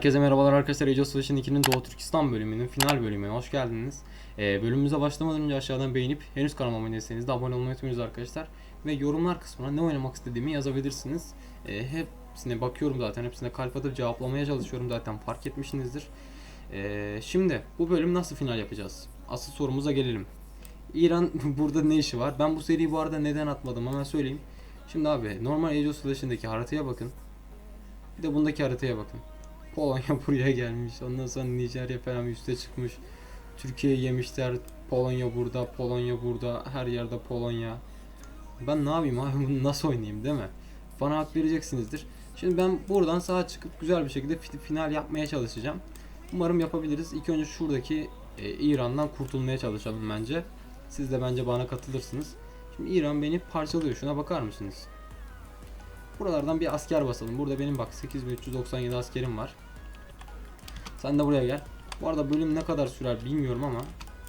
Herkese merhabalar arkadaşlar. Age of Savaş'ın 2'nin Doğu Türkistan bölümünün final bölümüne hoş geldiniz. Ee, bölümümüze başlamadan önce aşağıdan beğenip henüz kanalıma abone değilseniz de abone olmayı unutmayınız arkadaşlar. Ve yorumlar kısmına ne oynamak istediğimi yazabilirsiniz. Ee, hepsine bakıyorum zaten. Hepsine kalp atıp cevaplamaya çalışıyorum zaten fark etmişsinizdir. Ee, şimdi bu bölüm nasıl final yapacağız? Asıl sorumuza gelelim. İran burada ne işi var? Ben bu seriyi bu arada neden atmadım hemen söyleyeyim. Şimdi abi normal Age of haritaya bakın. Bir de bundaki haritaya bakın. Polonya buraya gelmiş. Ondan sonra Nijerya falan üste çıkmış. Türkiye yemişler. Polonya burada, Polonya burada. Her yerde Polonya. Ben ne yapayım abi bunu nasıl oynayayım değil mi? Bana hak vereceksinizdir. Şimdi ben buradan sağa çıkıp güzel bir şekilde fi- final yapmaya çalışacağım. Umarım yapabiliriz. İlk önce şuradaki e, İran'dan kurtulmaya çalışalım bence. Siz de bence bana katılırsınız. Şimdi İran beni parçalıyor. Şuna bakar mısınız? Buralardan bir asker basalım. Burada benim bak 8397 askerim var. Sen de buraya gel. Bu arada bölüm ne kadar sürer bilmiyorum ama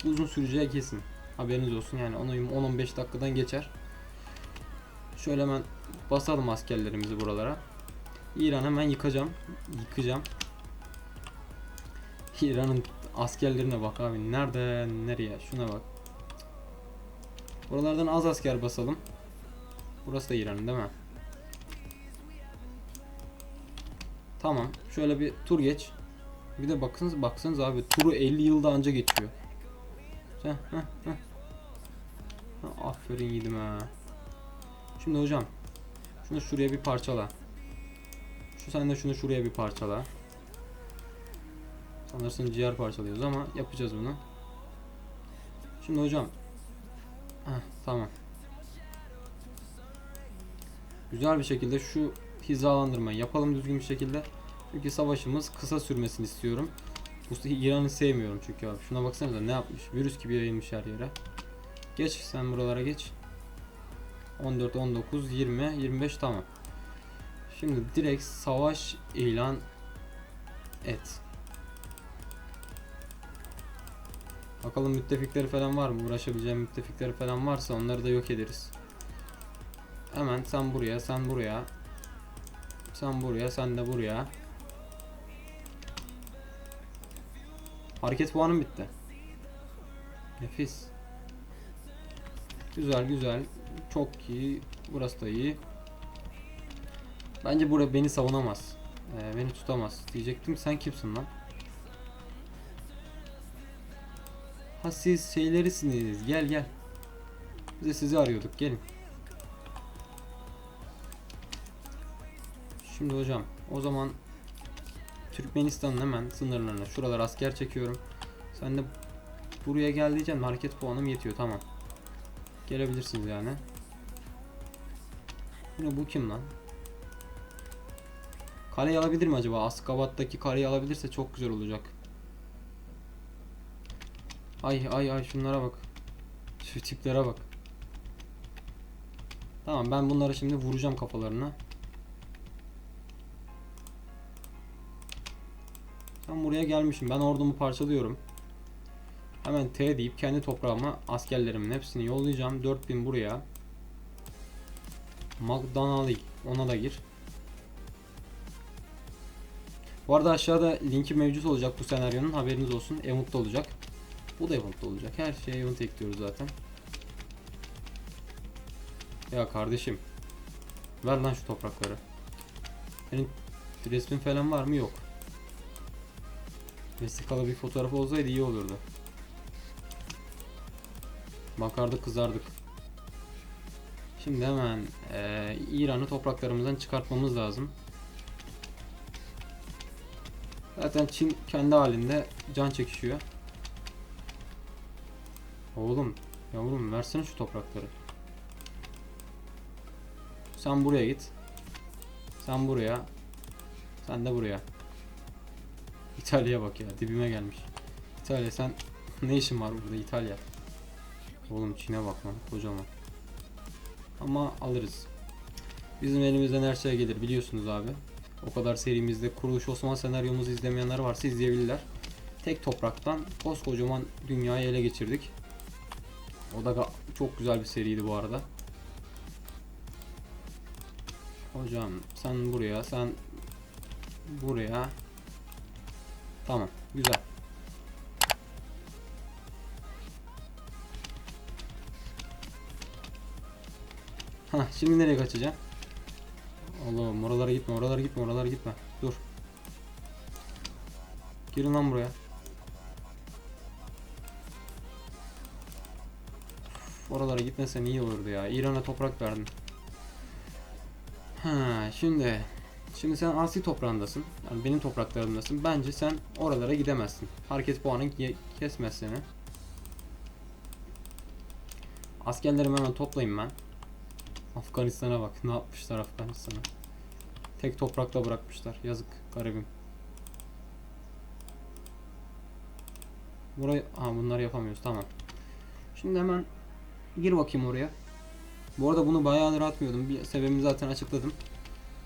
uzun süreceği kesin. Haberiniz olsun yani 10-15 dakikadan geçer. Şöyle hemen basalım askerlerimizi buralara. İran hemen yıkacağım. Yıkacağım. İran'ın askerlerine bak abi. Nerede nereye? Şuna bak. Buralardan az asker basalım. Burası da İran'ın değil mi? Tamam. Şöyle bir tur geç. Bir de baksanız baksanız abi turu 50 yılda anca geçiyor. Heh, heh, heh. Ha, aferin yedim ha. Şimdi hocam şunu şuraya bir parçala. Şu sen de şunu şuraya bir parçala. Sanırsın ciğer parçalıyoruz ama yapacağız bunu. Şimdi hocam. Heh, tamam. Güzel bir şekilde şu hizalandırmayı yapalım düzgün bir şekilde. Çünkü savaşımız kısa sürmesini istiyorum. İran'ı sevmiyorum çünkü abi. Şuna baksanıza ne yapmış. Virüs gibi yayılmış her yere. Geç sen buralara geç. 14, 19, 20, 25 tamam. Şimdi direkt savaş ilan et. Bakalım müttefikleri falan var mı? Uğraşabileceğim müttefikleri falan varsa onları da yok ederiz. Hemen sen buraya, sen buraya. Sen buraya, sen de buraya. Hareket puanım bitti. Nefis. Güzel güzel. Çok iyi. Burası da iyi. Bence burada beni savunamaz. Ee, beni tutamaz. Diyecektim sen kimsin lan? Ha siz şeylerisiniz. Gel gel. Biz de sizi arıyorduk. Gelin. Şimdi hocam o zaman Türkmenistan'ın hemen sınırlarına şuralar asker çekiyorum. Sen de buraya gel diyeceğim. Hareket puanım yetiyor tamam. Gelebilirsiniz yani. Yine bu kim lan? Kaleyi alabilir mi acaba? Askabat'taki kaleyi alabilirse çok güzel olacak. Ay ay ay şunlara bak. Şu tiplere bak. Tamam ben bunları şimdi vuracağım kafalarına. Buraya gelmişim. Ben ordumu parçalıyorum. Hemen T deyip kendi toprağıma askerlerimin hepsini yollayacağım. 4000 buraya. McDonald's ona da gir. Bu arada aşağıda linki mevcut olacak bu senaryonun haberiniz olsun. Event'ta olacak. Bu da Event'ta olacak. Her şeye Event ekliyoruz zaten. Ya kardeşim. Ver lan şu toprakları. Senin resmin falan var mı? Yok. Vesikalı bir fotoğraf olsaydı iyi olurdu. Bakardık kızardık. Şimdi hemen eee, İran'ı topraklarımızdan çıkartmamız lazım. Zaten Çin kendi halinde can çekişiyor. Oğlum, yavrum versene şu toprakları. Sen buraya git. Sen buraya. Sen de buraya. İtalya'ya bak ya dibime gelmiş. İtalya sen ne işin var burada İtalya? Oğlum Çin'e bak lan kocaman. Ama alırız. Bizim elimizden her şey gelir biliyorsunuz abi. O kadar serimizde Kuruluş Osman senaryomuzu izlemeyenler varsa izleyebilirler. Tek topraktan koskocaman dünyayı ele geçirdik. O da çok güzel bir seriydi bu arada. Hocam sen buraya, sen buraya, Tamam. Güzel. Hah şimdi nereye kaçacağım? Allah'ım oralara gitme oralara gitme oralara gitme. Dur. Gelin lan buraya. Üf, Oralara gitmesen iyi olurdu ya. İran'a toprak verdin. Ha şimdi Şimdi sen Asi toprağındasın. Yani benim topraklarımdasın. Bence sen oralara gidemezsin. Hareket puanın kesmez seni. Askerlerimi hemen toplayayım ben. Afganistan'a bak. Ne yapmışlar Afganistan'a. Tek toprakta bırakmışlar. Yazık garibim. Burayı... Aa bunları yapamıyoruz. Tamam. Şimdi hemen gir bakayım oraya. Bu arada bunu bayağıdır atmıyordum. Bir sebebini zaten açıkladım.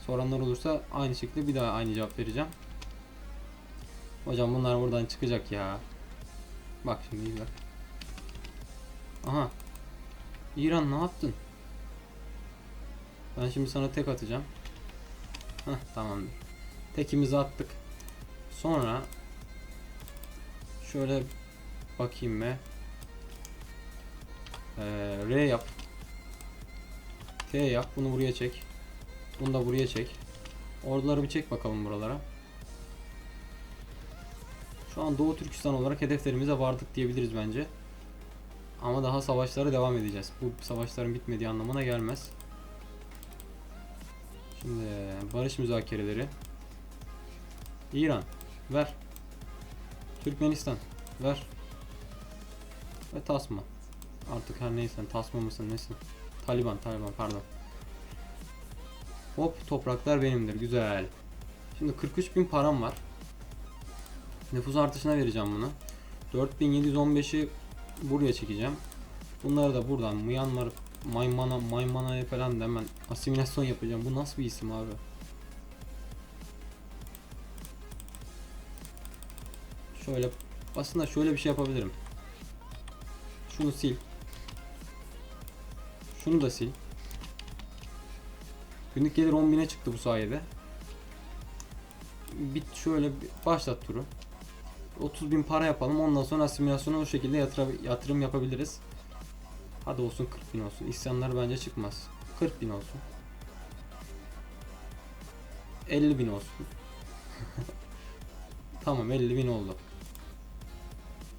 Soranlar olursa aynı şekilde bir daha aynı cevap vereceğim. Hocam bunlar buradan çıkacak ya. Bak şimdi izle. Aha. İran ne yaptın? Ben şimdi sana tek atacağım. Heh tamamdır. Tekimizi attık. Sonra şöyle bakayım be. Ee, R yap. T yap. Bunu buraya çek. Bunu da buraya çek. Orduları bir çek bakalım buralara. Şu an Doğu Türkistan olarak hedeflerimize vardık diyebiliriz bence. Ama daha savaşlara devam edeceğiz. Bu savaşların bitmediği anlamına gelmez. Şimdi barış müzakereleri. İran ver. Türkmenistan ver. Ve Tasma. Artık her neysen Tasma mısın nesin? Taliban, Taliban pardon. Hop topraklar benimdir. Güzel. Şimdi 43 bin param var. Nüfus artışına vereceğim bunu. 4715'i buraya çekeceğim. Bunları da buradan Myanmar, Maymana, Maymana'ya falan da hemen asimilasyon yapacağım. Bu nasıl bir isim abi? Şöyle aslında şöyle bir şey yapabilirim. Şunu sil. Şunu da sil. Günlük gelir 10.000'e çıktı bu sayede. Bit şöyle başlat turu. 30.000 para yapalım. Ondan sonra asimilasyona o şekilde yatırım yapabiliriz. Hadi olsun 40.000 olsun. İsyanlar bence çıkmaz. 40.000 olsun. 50.000 olsun. tamam 50.000 oldu.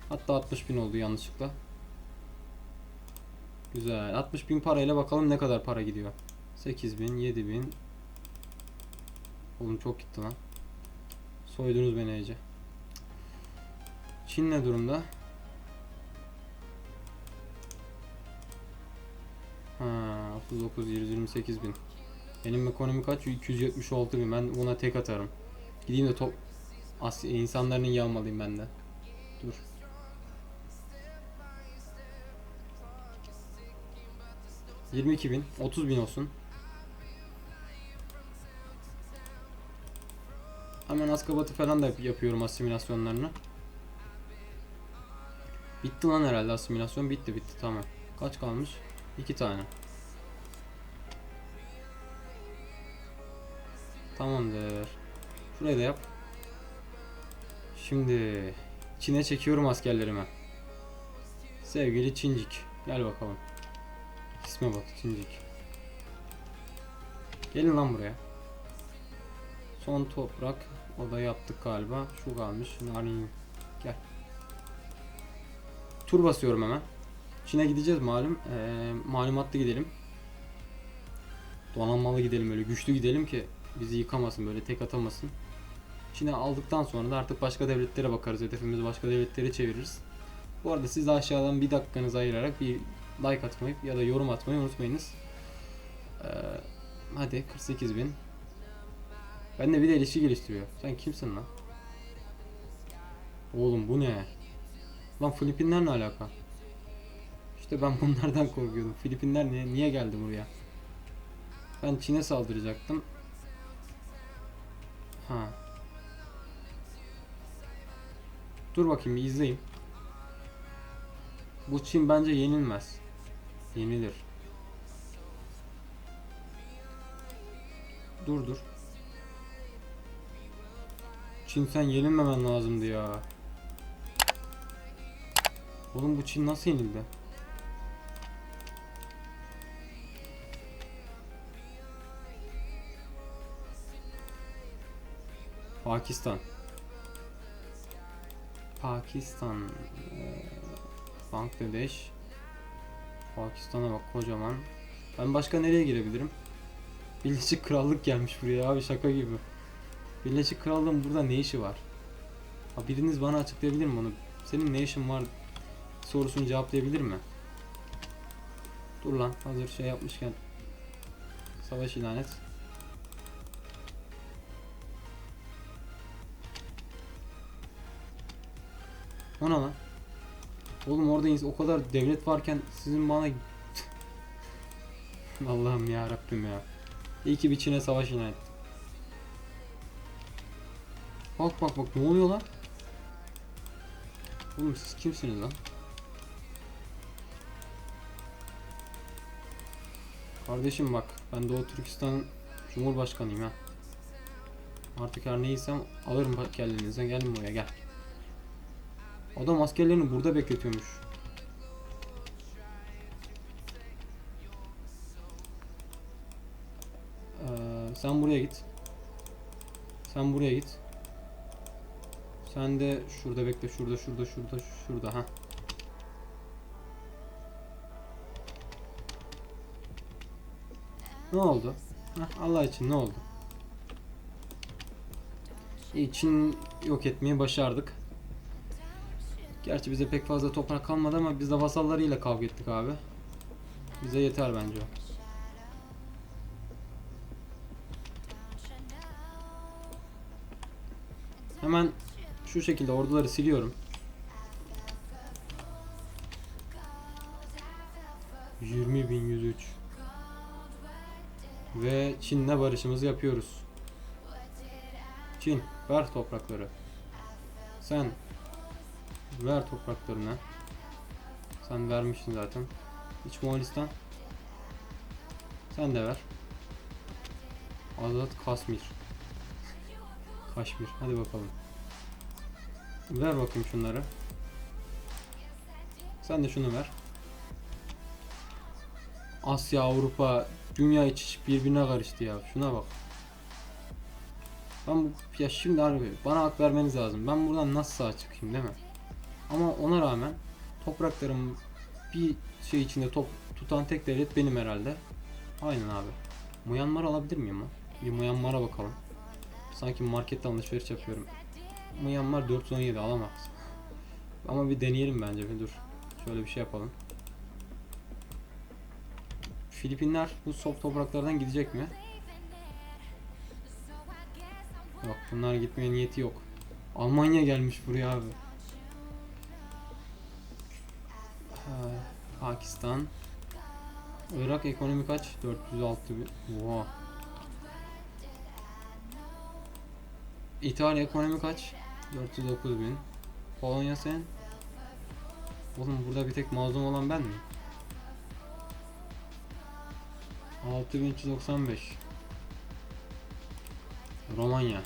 Hatta 60.000 oldu yanlışlıkla. Güzel. 60.000 parayla bakalım ne kadar para gidiyor. 8000, 7000. Oğlum çok gitti lan. Soydunuz beni iyice. Çin ne durumda? Ha, 39 128 bin. Benim ekonomi kaç? 276 bin. Ben buna tek atarım. Gideyim de top Asya insanların yağmalayayım ben de. Dur. Yirmi iki bin, otuz bin olsun. Hemen Askabat'ı falan da yap- yapıyorum asimilasyonlarını. Bitti lan herhalde asimilasyon bitti bitti tamam. Kaç kalmış? İki tane. Tamamdır. Şurayı da yap. Şimdi Çin'e çekiyorum askerlerimi. Sevgili Çincik. Gel bakalım. İsme bak Çincik. Gelin lan buraya. Son toprak. O da yaptık galiba. Şu kalmış. Narin. Gel. Tur basıyorum hemen. Çin'e gideceğiz malum. Ee, malumatlı gidelim. Donanmalı gidelim öyle güçlü gidelim ki bizi yıkamasın böyle tek atamasın. Çin'e aldıktan sonra da artık başka devletlere bakarız. Hedefimizi başka devletlere çeviririz. Bu arada siz de aşağıdan bir dakikanızı ayırarak bir like atmayı ya da yorum atmayı unutmayınız. Ee, hadi 48 bin. Ben de bir de ilişki geliştiriyor. Sen kimsin lan? Oğlum bu ne? Lan Filipinler ne alaka? İşte ben bunlardan korkuyordum. Filipinler niye, niye geldi buraya? Ben Çin'e saldıracaktım. Ha. Dur bakayım bir izleyeyim. Bu Çin bence yenilmez. Yenilir. Dur dur. Çin sen yenilmemen lazımdı ya. Oğlum bu Çin nasıl yenildi? Pakistan. Pakistan. eee, Bangladeş. Pakistan'a bak kocaman. Ben başka nereye girebilirim? Birleşik Krallık gelmiş buraya abi şaka gibi. Birleşik Krallığın burada ne işi var? Ha, biriniz bana açıklayabilir mi onu? Senin ne işin var sorusunu cevaplayabilir mi? Dur lan hazır şey yapmışken savaş ilan et. O ne lan? Oğlum orada o kadar devlet varken sizin bana Allah'ım ya Rabbim ya. İyi ki bir Çin'e savaş ilan. Bak bak bak ne oluyor lan? Oğlum siz kimsiniz lan? Kardeşim bak ben Doğu Türkistan Cumhurbaşkanıyım ha. Artık her neysem alırım bak kendinizden gelin buraya gel. Adam askerlerini burada bekletiyormuş. Ee, sen buraya git. Sen buraya git. Sen de şurada bekle. Şurada, şurada, şurada, şurada. Ha. Ne oldu? Heh, Allah için ne oldu? İyi, Çin yok etmeyi başardık. Gerçi bize pek fazla toprak kalmadı ama biz de vasallarıyla kavga ettik abi. Bize yeter bence o. Hemen şu şekilde orduları siliyorum. Yirmi bin yüz üç. Ve Çin'le barışımızı yapıyoruz. Çin ver toprakları. Sen ver topraklarını. Sen vermiştin zaten. İç Moğolistan. Sen de ver. Azat Kasmir. Kaşmir. Hadi bakalım. Ver bakayım şunları. Sen de şunu ver. Asya, Avrupa, dünya iç birbirine karıştı ya. Şuna bak. Ben bu, ya şimdi harbi bana hak vermeniz lazım. Ben buradan nasıl sağ çıkayım değil mi? Ama ona rağmen topraklarım bir şey içinde top tutan tek devlet benim herhalde. Aynen abi. Myanmar alabilir miyim lan? Bir Myanmar'a bakalım. Sanki markette alışveriş yapıyorum. Myanmar 417 alamaz. Ama bir deneyelim bence bir dur. Şöyle bir şey yapalım. Filipinler bu soft topraklardan gidecek mi? Yok bunlar gitmeye niyeti yok. Almanya gelmiş buraya abi. Pakistan. Irak ekonomi kaç? 406 bin. Oha. İtalya ekonomi kaç? 409 bin. Polonya sen? Oğlum burada bir tek mazlum olan ben mi? 6395 Romanya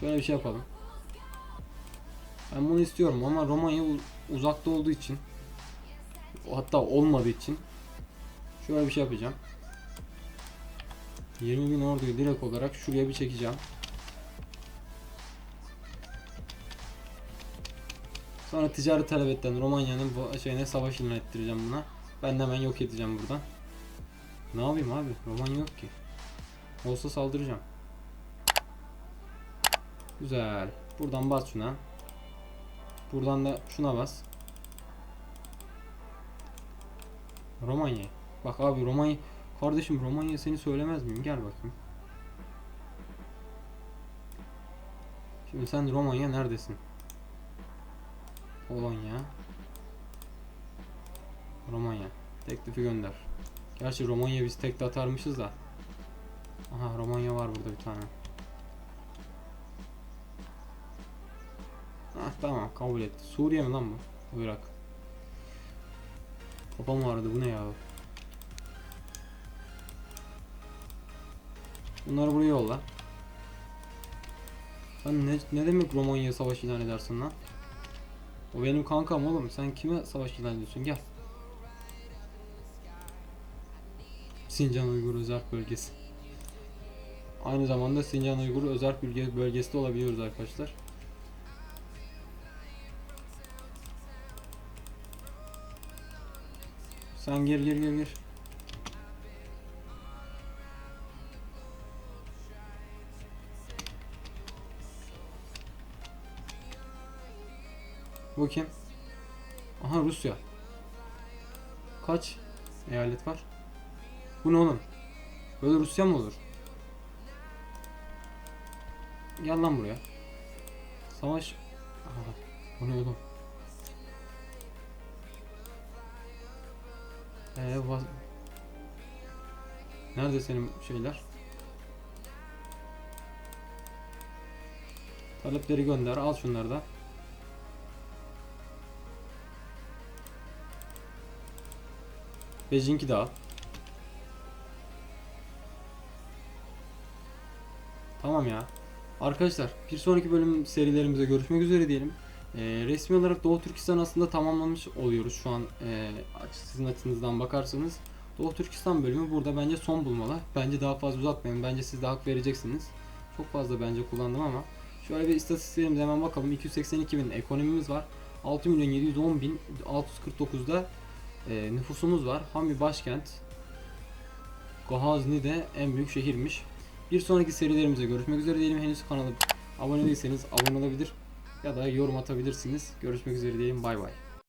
Şöyle bir şey yapalım Ben bunu istiyorum ama Romanya uzakta olduğu için Hatta olmadığı için Şöyle bir şey yapacağım 20.000 orduyu direkt olarak şuraya bir çekeceğim Sonra ticaret talebetten Romanya'nın bu şeyine savaş ilan ettireceğim buna. Ben de hemen yok edeceğim buradan. Ne yapayım abi? Romanya yok ki. Olsa saldıracağım. Güzel. Buradan bas şuna. Buradan da şuna bas. Romanya. Bak abi Romanya. Kardeşim Romanya seni söylemez miyim? Gel bakayım. Şimdi sen Romanya neredesin? Polonya. Romanya. Teklifi gönder. Gerçi Romanya biz tek de atarmışız da. Aha Romanya var burada bir tane. Ah tamam kabul etti. Suriye mi lan bu? Irak. Kafam ağrıdı bu ne ya? Bunları buraya yolla. Sen ne, ne demek Romanya'ya savaş ilan edersin lan? O benim kankam oğlum. Sen kime savaş ilan ediyorsun? Gel. Sincan Uygur Özerk Bölgesi. Aynı zamanda Sincan Uygur Özerk Bölge, Bölgesi de olabiliyoruz arkadaşlar. Sen gir gir gir gir. Bu kim? Aha Rusya. Kaç eyalet var? Bu ne oğlum? Böyle Rusya mı olur? Gel lan buraya. Savaş. Aha, bu ne oğlum? Ee, va- Nerede senin şeyler? Talepleri gönder. Al şunları da. Beijing'i de al. Tamam ya. Arkadaşlar bir sonraki bölüm serilerimize görüşmek üzere diyelim. Ee, resmi olarak Doğu Türkistan aslında tamamlamış oluyoruz şu an e, sizin açınızdan bakarsanız. Doğu Türkistan bölümü burada bence son bulmalı. Bence daha fazla uzatmayın. Bence siz de hak vereceksiniz. Çok fazla bence kullandım ama. Şöyle bir istatistiklerimize hemen bakalım. 282 bin ekonomimiz var. 6 milyon 710 bin 649'da e, nüfusumuz var. Ham bir başkent. Ghazni de en büyük şehirmiş. Bir sonraki serilerimize görüşmek üzere diyelim. Henüz kanala abone değilseniz abone olabilir ya da yorum atabilirsiniz. Görüşmek üzere diyelim. Bay bay.